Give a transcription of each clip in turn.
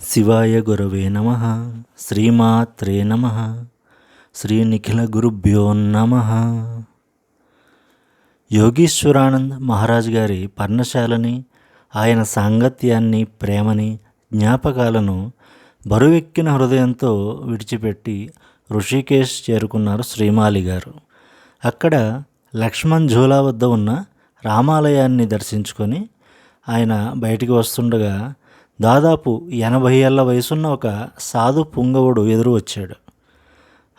శివాయ గురవే నమ శ్రీమాత్రే నమ శ్రీ నిఖిల గురుభ్యో నమ. యోగీశ్వరానంద్ మహారాజ్ గారి పర్ణశాలని ఆయన సాంగత్యాన్ని ప్రేమని జ్ఞాపకాలను బరువెక్కిన హృదయంతో విడిచిపెట్టి ఋషికేశ్ చేరుకున్నారు శ్రీమాలి గారు. అక్కడ లక్ష్మణ్ ఝూలా వద్ద ఉన్న రామాలయాన్ని దర్శించుకొని ఆయన బయటికి వస్తుండగా దాదాపు ఎనభై ఏళ్ళ వయసున్న ఒక సాధు పుంగవుడు ఎదురు వచ్చాడు.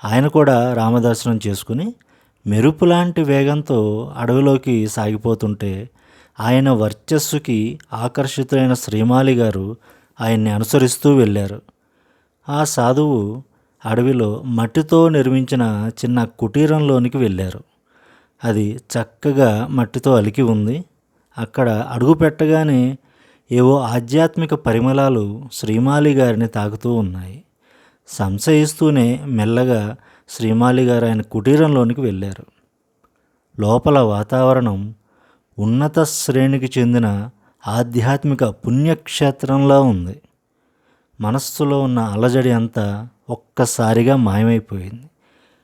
ఆయన కూడా రామదర్శనం చేసుకుని మెరుపు లాంటి వేగంతో అడవిలోకి సాగిపోతుంటే ఆయన వర్చస్సుకి ఆకర్షితులైన శ్రీమాలి గారు ఆయన్ని అనుసరిస్తూ వెళ్ళారు. ఆ సాధువు అడవిలో మట్టితో నిర్మించిన చిన్న కుటీరంలోనికి వెళ్ళారు. అది చక్కగా మట్టితో అలికి ఉంది. అక్కడ అడుగు పెట్టగానే ఏవో ఆధ్యాత్మిక పరిమళాలు శ్రీమాలి గారిని తాకుతూ ఉన్నాయి. సంశయిస్తూనే మెల్లగా శ్రీమాలి గారు ఆయన కుటీరంలోనికి వెళ్ళారు. లోపల వాతావరణం ఉన్నత శ్రేణికి చెందిన ఆధ్యాత్మిక పుణ్యక్షేత్రంలా ఉంది. మనస్సులో ఉన్న అలజడి అంతా ఒక్కసారిగా మాయమైపోయింది.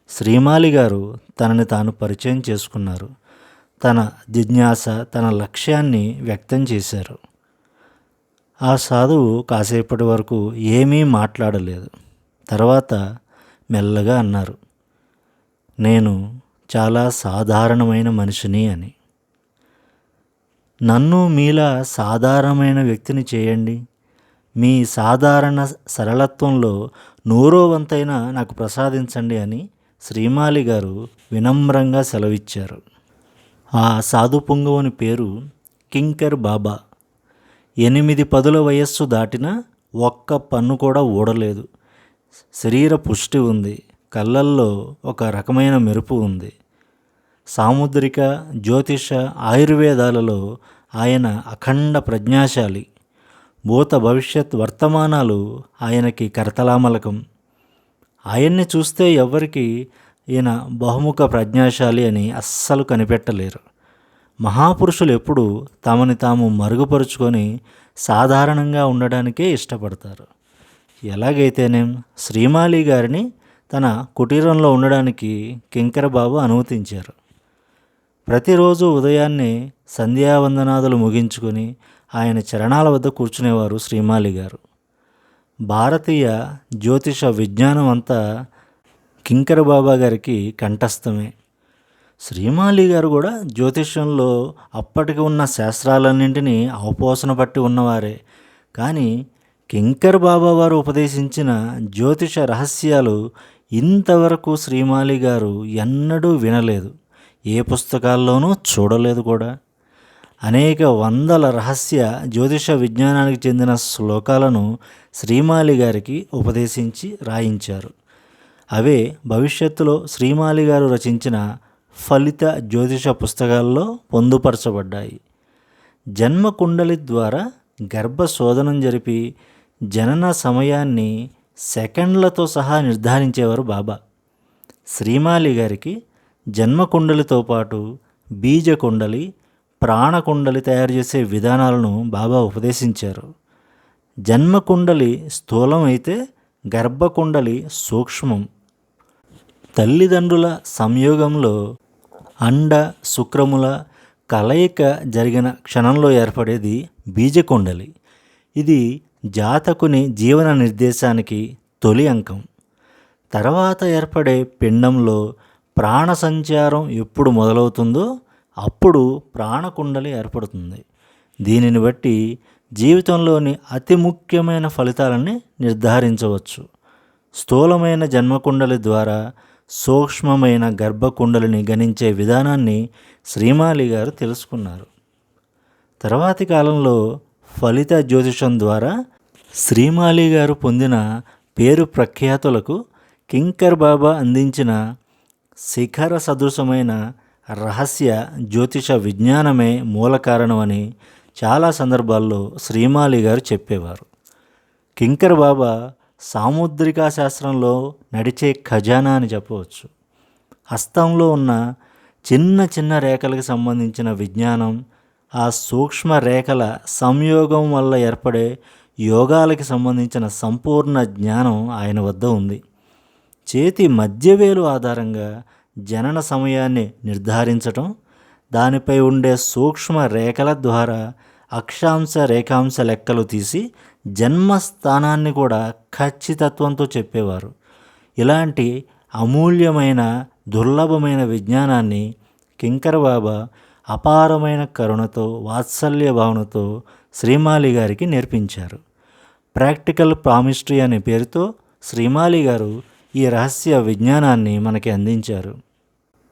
శ్రీమాలి గారు తనని తాను పరిచయం చేసుకున్నారు. తన జిజ్ఞాస తన లక్ష్యాన్ని వ్యక్తం చేశారు. ఆ సాధువు కాసేపటి వరకు ఏమీ మాట్లాడలేదు. తర్వాత మెల్లగా అన్నారు నేను చాలా సాధారణమైన మనిషిని అని. నన్ను మీలా సాధారణమైన వ్యక్తిని చేయండి. మీ సాధారణ సరళత్వంలో నూరో వంతైన నాకు ప్రసాదించండి అని శ్రీమాలి గారు వినమ్రంగా సెలవిచ్చారు. ఆ సాధు పొంగవుని పేరు కింకర్ బాబా. ఎనిమిది పదుల వయస్సు దాటినా ఒక్క పన్ను కూడా ఊడలేదు. శరీర పుష్టి ఉంది. కళ్ళల్లో ఒక రకమైన మెరుపు ఉంది. సాముద్రిక జ్యోతిష ఆయుర్వేదాలలో ఆయన అఖండ ప్రజ్ఞాశాలి. భూత భవిష్యత్ వర్తమానాలు ఆయనకి కరతలామలకం. ఆయన్ని చూస్తే ఎవ్వరికి ఈయన బహుముఖ ప్రజ్ఞాశాలి అని అస్సలు కనిపెట్టలేరు. మహాపురుషులు ఎప్పుడు తమని తాము మరుగుపరుచుకొని సాధారణంగా ఉండడానికే ఇష్టపడతారు. ఎలాగైతేనేం శ్రీమాలి గారిని తన కుటీరంలో ఉండడానికి కింకరబాబు అనుమతించారు. ప్రతిరోజు ఉదయాన్నే సంధ్యావందనాదులు ముగించుకొని ఆయన చరణాల వద్ద కూర్చునేవారు శ్రీమాలి గారు. భారతీయ జ్యోతిష విజ్ఞానం అంతా కింకర బాబా గారికి కంఠస్థమే. శ్రీమాలి గారు కూడా జ్యోతిష్యంలో అప్పటికి ఉన్న శాస్త్రాలన్నింటినీ అవపోసన పట్టి ఉన్నవారే. కానీ కింకర్ బాబా వారు ఉపదేశించిన జ్యోతిష రహస్యాలు ఇంతవరకు శ్రీమాలి గారు ఎన్నడూ వినలేదు. ఏ పుస్తకాల్లోనూ చూడలేదు కూడా. అనేక వందల రహస్య జ్యోతిష విజ్ఞానానికి చెందిన శ్లోకాలను శ్రీమాలి గారికి ఉపదేశించి రాయించారు. అవే భవిష్యత్తులో శ్రీమాలి గారు రచించిన ఫలిత జ్యోతిష పుస్తకాల్లో పొందుపరచబడ్డాయి. జన్మ కుండలి ద్వారా గర్భ శోధనం జరిపి జనన సమయాన్ని సెకండ్లతో సహా నిర్ధారించేవారు బాబా. శ్రీమాలి గారికి జన్మ కుండలితో పాటు బీజకుండలి ప్రాణకుండలి తయారు చేసే విధానాలను బాబా ఉపదేశించారు. జన్మ కుండలి స్థూలం అయితే గర్భకుండలి సూక్ష్మం. తల్లిదండ్రుల సంయోగంలో అండ శుక్రముల కలయిక జరిగిన క్షణంలో ఏర్పడేది బీజకుండలి. ఇది జాతకుని జీవన నిర్దేశానికి తొలి అంకం. తర్వాత ఏర్పడే పిండంలో ప్రాణ సంచారం ఎప్పుడు మొదలవుతుందో అప్పుడు ప్రాణకుండలి ఏర్పడుతుంది. దీనిని బట్టి జీవితంలోని అతి ముఖ్యమైన ఫలితాలని నిర్ధారించవచ్చు. స్థూలమైన జన్మకుండలి ద్వారా సూక్ష్మమైన గర్భకుండలని గణించే విధానాన్ని శ్రీమాలి గారు తెలుసుకున్నారు. తర్వాతి కాలంలో ఫలిత జ్యోతిషం ద్వారా శ్రీమాలి గారు పొందిన పేరు ప్రఖ్యాతులకు కింకర్ బాబా అందించిన శిఖర సదృశమైన రహస్య జ్యోతిష విజ్ఞానమే మూల కారణమని చాలా సందర్భాల్లో శ్రీమాలి గారు చెప్పేవారు. కింకర్ బాబా సాముద్రికా శాస్త్రంలో నడిచే ఖజానా అని చెప్పవచ్చు. హస్తంలో ఉన్న చిన్న చిన్న రేఖలకు సంబంధించిన విజ్ఞానం ఆ సూక్ష్మ రేఖల సంయోగం వల్ల ఏర్పడే యోగాలకి సంబంధించిన సంపూర్ణ జ్ఞానం ఆయన వద్ద ఉంది. చేతి మధ్యవేలు ఆధారంగా జనన సమయాన్ని నిర్ధారించటం దానిపై ఉండే సూక్ష్మ రేఖల ద్వారా అక్షాంశ రేఖాంశ లెక్కలు తీసి జన్మస్థానాన్ని కూడా ఖచ్చితత్వంతో చెప్పేవారు. ఇలాంటి అమూల్యమైన దుర్లభమైన విజ్ఞానాన్ని కింకర బాబా అపారమైన కరుణతో వాత్సల్య భావనతో శ్రీమాలి గారికి నేర్పించారు. ప్రాక్టికల్ ప్రామిస్ట్రీ అనే పేరుతో శ్రీమాలి గారు ఈ రహస్య విజ్ఞానాన్ని మనకి అందించారు.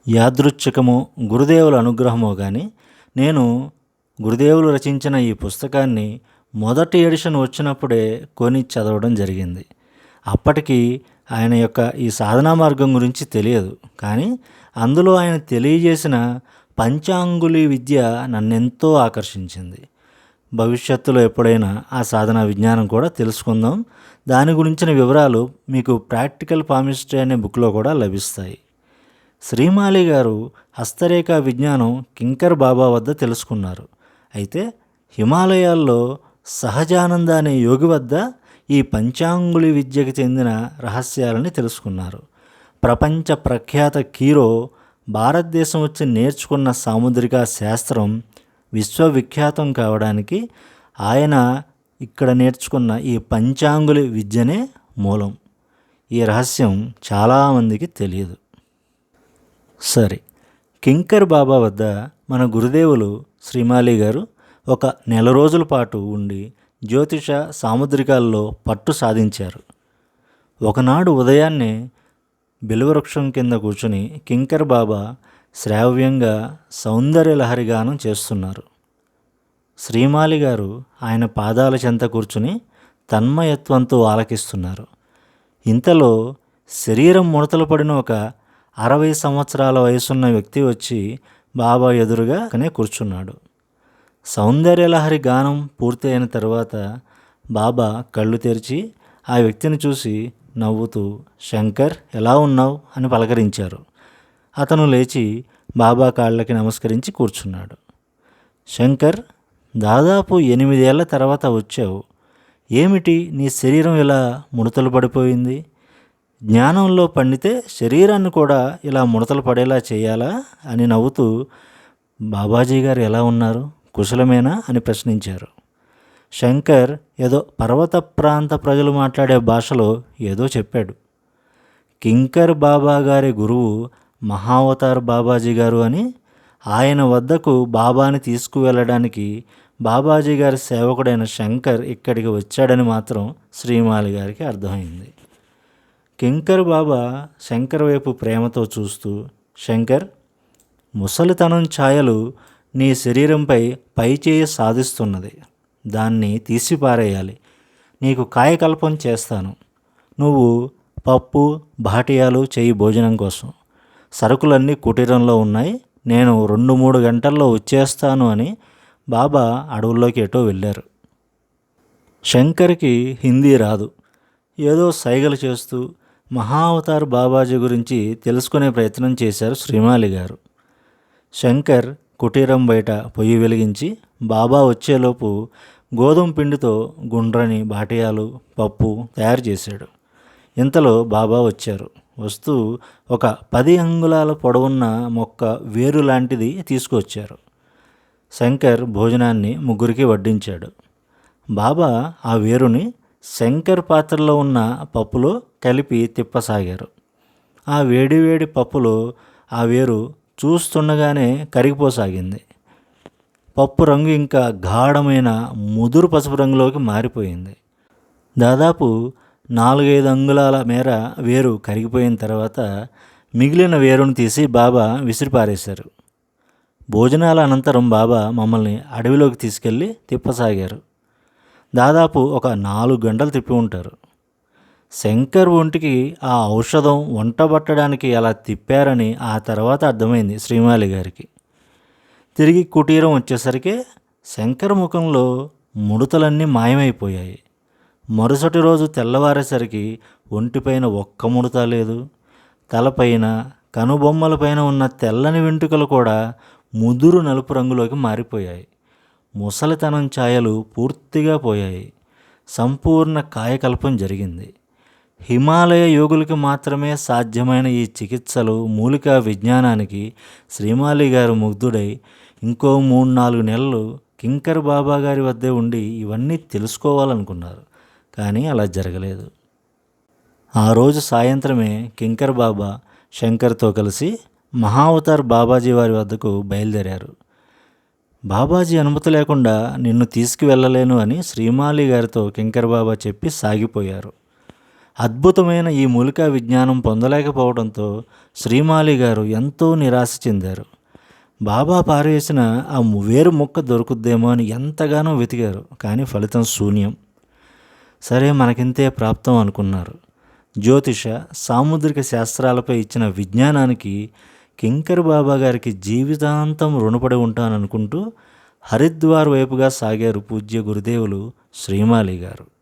యాదృచ్ఛికమో గురుదేవుల అనుగ్రహమో కానీ నేను గురుదేవులు రచించిన ఈ పుస్తకాన్ని మొదటి ఎడిషన్ వచ్చినప్పుడే కొని చదవడం జరిగింది. అప్పటికి ఆయన యొక్క ఈ సాధనా మార్గం గురించి తెలియదు. కానీ అందులో ఆయన తెలియజేసిన పంచాంగులి విద్య నన్నెంతో ఆకర్షించింది. భవిష్యత్తులో ఎప్పుడైనా ఆ సాధన విజ్ఞానం కూడా తెలుసుకుందాం. దాని గురించిన వివరాలు మీకు ప్రాక్టికల్ పామిస్ట్రీ అనే బుక్లో కూడా లభిస్తాయి. శ్రీమాలి గారు హస్తరేఖ విజ్ఞానం కింకర్ బాబా వద్ద తెలుసుకున్నారు. అయితే హిమాలయాల్లో సహజానంద అనే యోగి వద్ద ఈ పంచాంగులి విద్యకి చెందిన రహస్యాలని తెలుసుకున్నారు. ప్రపంచ ప్రఖ్యాత కీరో భారతదేశం వచ్చి నేర్చుకున్న సాముద్రిక శాస్త్రం విశ్వవిఖ్యాతం కావడానికి ఆయన ఇక్కడ నేర్చుకున్న ఈ పంచాంగులి విద్యనే మూలం. ఈ రహస్యం చాలామందికి తెలియదు. సరే కింకర్ బాబా వద్ద మన గురుదేవులు శ్రీమాలి గారు ఒక నెల రోజుల పాటు ఉండి జ్యోతిష సాముద్రికాల్లో పట్టు సాధించారు. ఒకనాడు ఉదయాన్నే బిలువృక్షం కింద కూర్చుని కింకర్ బాబా శ్రావ్యంగా సౌందర్యలహరి గానం చేస్తున్నారు. శ్రీమాలి గారు ఆయన పాదాల చెంత కూర్చుని తన్మయత్వంతో ఆలకిస్తున్నారు. ఇంతలో శరీరం ముడతలు పడిన ఒక అరవై సంవత్సరాల వయసున్న వ్యక్తి వచ్చి బాబా ఎదురుగానే కూర్చున్నాడు. సౌందర్యలహరి గానం పూర్తయిన తర్వాత బాబా కళ్ళు తెరిచి ఆ వ్యక్తిని చూసి నవ్వుతూ శంకర్ ఎలా ఉన్నావు? అని పలకరించారు. అతను లేచి బాబా కాళ్ళకి నమస్కరించి కూర్చున్నాడు. శంకర్ దాదాపు ఎనిమిదేళ్ళ తర్వాత వచ్చావు. ఏమిటి నీ శరీరం ఇలా ముడతలు పడిపోయింది? జ్ఞానంలో పండితే శరీరాన్ని కూడా ఇలా ముడతలు పడేలా చేయాలా అని నవ్వుతూ బాబాజీ గారు ఎలా ఉన్నారు? కుశలమేనా? అని ప్రశ్నించారు. శంకర్ ఏదో పర్వత ప్రాంత ప్రజలు మాట్లాడే భాషలో ఏదో చెప్పాడు. కింకర్ బాబా గారి గురువు మహావతార్ బాబాజీ గారు అని ఆయన వద్దకు బాబాని తీసుకువెళ్ళడానికి బాబాజీ గారి సేవకుడైన శంకర్ ఇక్కడికి వచ్చాడని మాత్రం శ్రీమాలి గారికి అర్థమైంది. కింకర్ బాబా శంకర్ వైపు ప్రేమతో చూస్తూ శంకర్ ముసలితనం ఛాయలు నీ శరీరంపై పైచేయి సాధిస్తున్నది. దాన్ని తీసిపారేయాలి. నీకు కాయకల్పం చేస్తాను. నువ్వు పప్పు భాటియాలు చేయి భోజనం కోసం. సరుకులన్నీ కుటీరంలో ఉన్నాయి. నేను రెండు మూడు గంటల్లో వచ్చేస్తాను అని బాబా అడవుల్లోకి ఎటో వెళ్ళారు. శంకర్కి హిందీ రాదు. ఏదో సైగలు చేస్తూ మహావతార్ బాబాజీ గురించి తెలుసుకునే ప్రయత్నం చేశారు శ్రీమాలి గారు. శంకర్ కుటీరం బయట పొయ్యి వెలిగించి బాబా వచ్చేలోపు గోధుమ పిండితో గుండ్రని బాటియాలు పప్పు తయారు చేశాడు. ఇంతలో బాబా వచ్చారు. వస్తూ ఒక పది అంగుళాల పొడవున్న మొక్క వేరు లాంటిది తీసుకొచ్చారు శంకర్ భోజనాన్ని ముగ్గురికి వడ్డించాడు. బాబా ఆ వేరుని శంకర్ పాత్రలో ఉన్న పప్పులో కలిపి తిప్పసాగారు. ఆ వేడివేడి పప్పులో ఆ వేరు చూస్తుండగానే కరిగిపోసాగింది. పప్పు రంగు ఇంకా గాఢమైన ముదురు పసుపు రంగులోకి మారిపోయింది. దాదాపు నాలుగైదు అంగుళాల మేర వేరు కరిగిపోయిన తర్వాత మిగిలిన వేరును తీసి బాబా విసిరిపారేశారు. భోజనాల అనంతరం బాబా మమ్మల్ని అడవిలోకి తీసుకెళ్ళి తిప్పసాగారు. దాదాపు ఒక నాలుగు గంటలు తిప్పి ఉంటారు. శంకర్ ఒంటికి ఆ ఔషధం వంటబట్టడానికి అలా తిప్పారని ఆ తర్వాత అర్థమైంది శ్రీమాలి గారికి. తిరిగి కుటీరం వచ్చేసరికి శంకర్ ముఖంలో ముడతలన్నీ మాయమైపోయాయి. మరుసటి రోజు తెల్లవారేసరికి ఒంటిపైన ఒక్క ముడత లేదు. తలపైన కనుబొమ్మలపైన ఉన్న తెల్లని వెంట్రుకలు కూడా ముదురు నలుపు రంగులోకి మారిపోయాయి. ముసలితనం ఛాయలు పూర్తిగా పోయాయి. సంపూర్ణ కాయకల్పం జరిగింది. హిమాలయ యోగులకు మాత్రమే సాధ్యమైన ఈ చికిత్సలు మూలికా విజ్ఞానానికి శ్రీమాలి గారు ముగ్ధుడై ఇంకో మూడు నాలుగు నెలలు కింకర్ బాబా గారి వద్దే ఉండి ఇవన్నీ తెలుసుకోవాలనుకున్నారు. కానీ అలా జరగలేదు. ఆ రోజు సాయంత్రమే కింకర్ బాబా శంకర్తో కలిసి మహావతార్ బాబాజీ వారి వద్దకు బయలుదేరారు. బాబాజీ అనుమతి లేకుండా నిన్ను తీసుకువెళ్ళలేను అని శ్రీమాలి గారితో కింకర్ బాబా చెప్పి సాగిపోయారు. అద్భుతమైన ఈ మూలికా విజ్ఞానం పొందలేకపోవడంతో శ్రీమాలి గారు ఎంతో నిరాశ చెందారు. బాబా పారేసిన ఆ వేరు మొక్క దొరుకుద్దేమో అని ఎంతగానో వెతికారు కానీ ఫలితం శూన్యం. సరే మనకింతే ప్రాప్తం అనుకున్నారు. జ్యోతిష సాముద్రిక శాస్త్రాలపై ఇచ్చిన విజ్ఞానానికి కింకర్ బాబా గారికి జీవితాంతం రుణపడి ఉంటాననుకుంటూ హరిద్వార్ వైపుగా సాగారు పూజ్య గురుదేవులు శ్రీమాలి గారు.